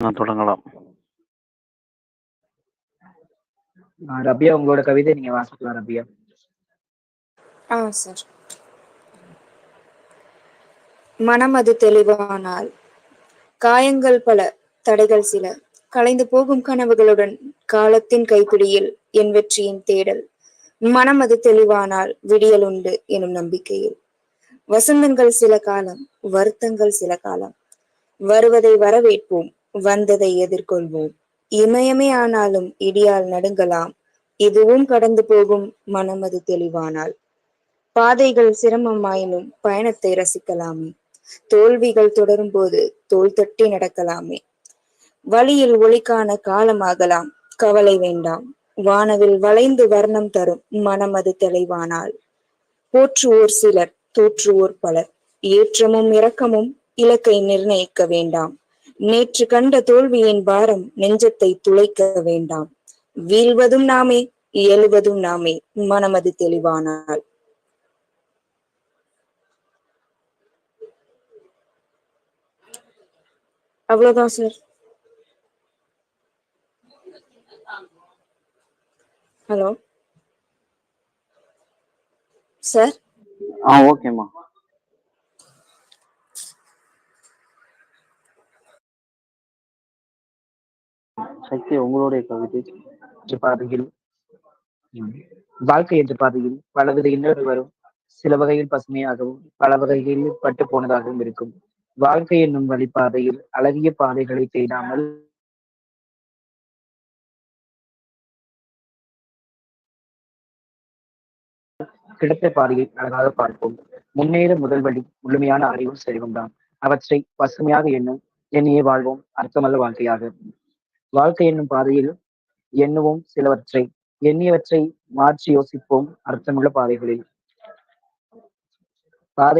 நான் தொடங்கலாம். ரபியா உங்களோட கவிதை நீங்க வாசிக்கலாம் ரபியா. சார். மனம் அது தெளிவானால் காயங்கள் பல தடைகள் சில. கலைந்து போகும் கனவுகளுடன் காலத்தின் கைப்பிடியில் என் வெற்றியின் தேடல். மனம் அது தெளிவானால் விடியல் உண்டு எனும் நம்பிக்கையில். வசந்தங்கள் சில காலம் வருத்தங்கள் சில காலம். வருவதை வரவேற்போம் வந்ததை எதிர்கொள்வோம். இமயமே ஆனாலும் இடியால் நடுங்கலாம். இதுவும் கடந்து போகும் மனமது தெளிவானால். பாதைகள் சிரமமாயினும் பயணத்தை ரசிக்கலாமே. தோல்விகள் தொடரும் போது தோல் தட்டி நடக்கலாமே. வழியில் ஒளிக்கான காலமாகலாம். கவலை வேண்டாம். வானவில் வளைந்து வர்ணம் தரும் மனமது தெளிவானால். போற்றுவோர் சிலர் தோற்றுவோர் பலர். ஏற்றமும் இரக்கமும் இலக்கை நிர்ணயிக்க வேண்டாம். நேற்று கண்ட தோல்வியின் பாரம் நெஞ்சத்தை துளைக்க வேண்டாம். வீழ்வதும் நாமே எழுவதும் நாமே மனமது தெளிவானால். அவ்வளவுதான் சார். ஹலோ. சார்? ஆ ஓகேம்மா. சக்தி உங்களுடைய கவிதை பாதையில் வாழ்க்கை என்ற பாதையில் பலவித இன்னல்கள் வரும் சில வகையில் பசுமையாகவும் பல வகையில் பட்டு போனதாகவும் இருக்கும். வாழ்க்கை என்னும் வழிபாதையில் அழகிய பாதைகளை தேடாமல் கிடைத்த பாதையை அழகாக பார்ப்போம். முன்னேற முதல் வழி முழுமையான அறிவும் செல்வம்தான் அவற்றை பசுமையாக எண்ணும் எண்ணியே வாழ்வோம். அர்த்தமல்ல வாழ்க்கையாக. வாழ்க்கை என்னும் பாதையில் எண்ணுவோம் சிலவற்றை. எண்ணியவற்றை மாற்றி யோசிப்போம் அர்த்தமுள்ள பாதைகளில்.